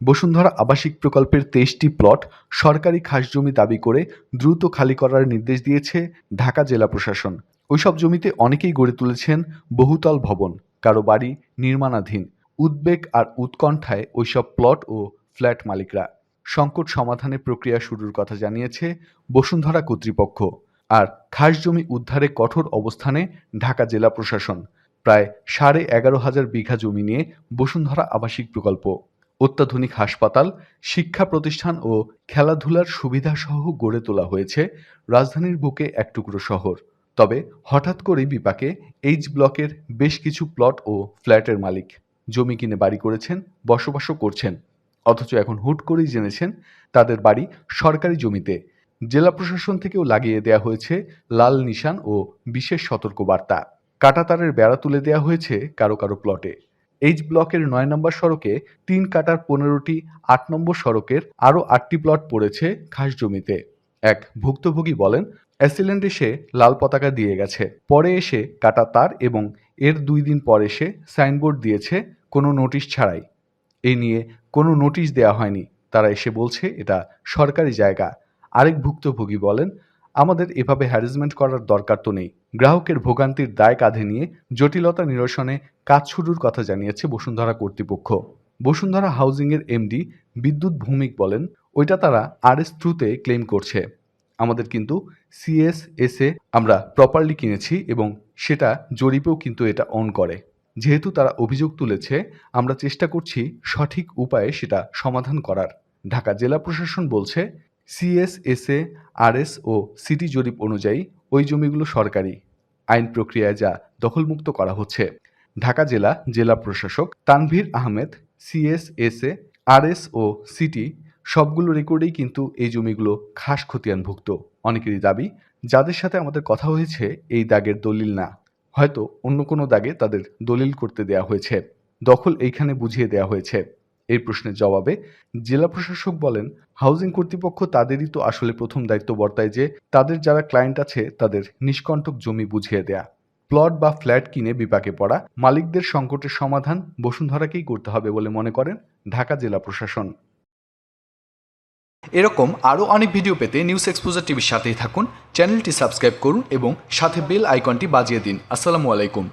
বসুন্ধরা আবাসিক প্রকল্পের তেইশটি প্লট সরকারি খাস জমি দাবি করে দ্রুত খালি করার নির্দেশ দিয়েছে ঢাকা জেলা প্রশাসন। ওইসব জমিতে অনেকেই গড়ে তুলেছেন বহুতল ভবন, কারও বাড়ি নির্মাণাধীন, উদ্বেগ আর উৎকণ্ঠায় ওইসব প্লট ও ফ্ল্যাট মালিকরা। সংকট সমাধানে প্রক্রিয়া শুরুর কথা জানিয়েছে বসুন্ধরা কর্তৃপক্ষ। আর খাস জমি উদ্ধারে কঠোর অবস্থানে ঢাকা জেলা প্রশাসন। প্রায় সাড়ে এগারো হাজার বিঘা জমি নিয়ে বসুন্ধরা আবাসিক প্রকল্প। অত্যাধুনিক হাসপাতাল, শিক্ষা প্রতিষ্ঠান ও খেলাধুলার সুবিধাসহ গড়ে তোলা হয়েছে রাজধানীর বুকে এক টুকরো শহর। তবে হঠাৎ করেই বিপাকে এইচ ব্লকের বেশ কিছু প্লট ও ফ্ল্যাটের মালিক। জমি কিনে বাড়ি করেছেন, বসবাসও করছেন। অথচ এখন হুট করেই জেনেছেন তাদের বাড়ি সরকারি জমিতে। জেলা প্রশাসন থেকেও লাগিয়ে দেওয়া হয়েছে লাল নিশান ও বিশেষ সতর্কবার্তা। কাটাতারের বেড়া তুলে দেওয়া হয়েছে কারও কারও প্লটে। এইচ ব্লকের নয় নম্বর সড়কে তিন কাটার পনেরোটি আট নম্বর সড়কের আরও আটটি প্লট পড়েছে খাস জমিতে। এক, ভুক্তভোগী বলেন অ্যাসিলেন্ট এসে লাল পতাকা দিয়ে গেছে। পরে এসে কাটা তার এবং এর দুই দিন পর এসে সাইনবোর্ড দিয়েছে, কোনো নোটিশ ছাড়াই। এই নিয়ে কোনো নোটিশ দেওয়া হয়নি। তারা এসে বলছে, এটা সরকারি জায়গা। আরেক ভুক্তভোগী বলেন আমাদের এভাবে হ্যারাসমেন্ট করার দরকার তো নেই। গ্রাহকের ভোগান্তির দায় কাঁধে নিয়ে জটিলতা নিরসনে কাজ শুরুর কথা জানিয়েছে বসুন্ধরা কর্তৃপক্ষ। বসুন্ধরা হাউজিংয়ের এমডি বিদ্যুৎ ভৌমিক বলেন, ওইটা তারা আরএস থ্রুতে ক্লেম করছে। আমাদের কিন্তু সিএস এসে আমরা প্রপারলি কিনেছি এবং সেটা জরিপেও কিন্তু এটা অন করে। যেহেতু তারা অভিযোগ তুলেছে, আমরা চেষ্টা করছি সঠিক উপায়ে সেটা সমাধান করার। ঢাকা জেলা প্রশাসন বলছে সিএসএসএ আরএস ও সিটি জরিপ অনুযায়ী ওই জমিগুলো সরকারি। আইন প্রক্রিয়ায় যা দখলমুক্ত করা হচ্ছে। ঢাকা জেলা জেলা প্রশাসক তানভীর আহমেদ সিএসএসএ আরএস ও সিটি সবগুলো রেকর্ডেই কিন্তু এই জমিগুলো খাস খতিয়ানভুক্ত। অনেকেরই দাবি, যাদের সাথে আমাদের কথা হয়েছে, এই দাগের দলিল না। হয়তো অন্য কোনো দাগে তাদের দলিল করতে দেয়া হয়েছে। দখল এইখানে বুঝিয়ে দেয়া হয়েছে। এই প্রশ্নের জবাবে জেলা প্রশাসক বলেন হাউজিং কর্তৃপক্ষ তাদেরই তো আসলে প্রথম দায়িত্ব বর্তায় যে তাদের যারা ক্লায়েন্ট আছে তাদের নিষ্কণ্টক জমি বুঝিয়ে দেয়া। প্লট বা ফ্ল্যাট কিনে বিপাকে পড়া, মালিকদের সংকটের সমাধান বসুন্ধরাকেই করতে হবে বলে মনে করেন ঢাকা জেলা প্রশাসন। এরকম আরও অনেক ভিডিও পেতে নিউজ এক্সপোজার টিভির সাথেই থাকুন, চ্যানেলটি সাবস্ক্রাইব করুন এবং সাথে বেল আইকনটি বাজিয়ে দিন। আসসালামু আলাইকুম।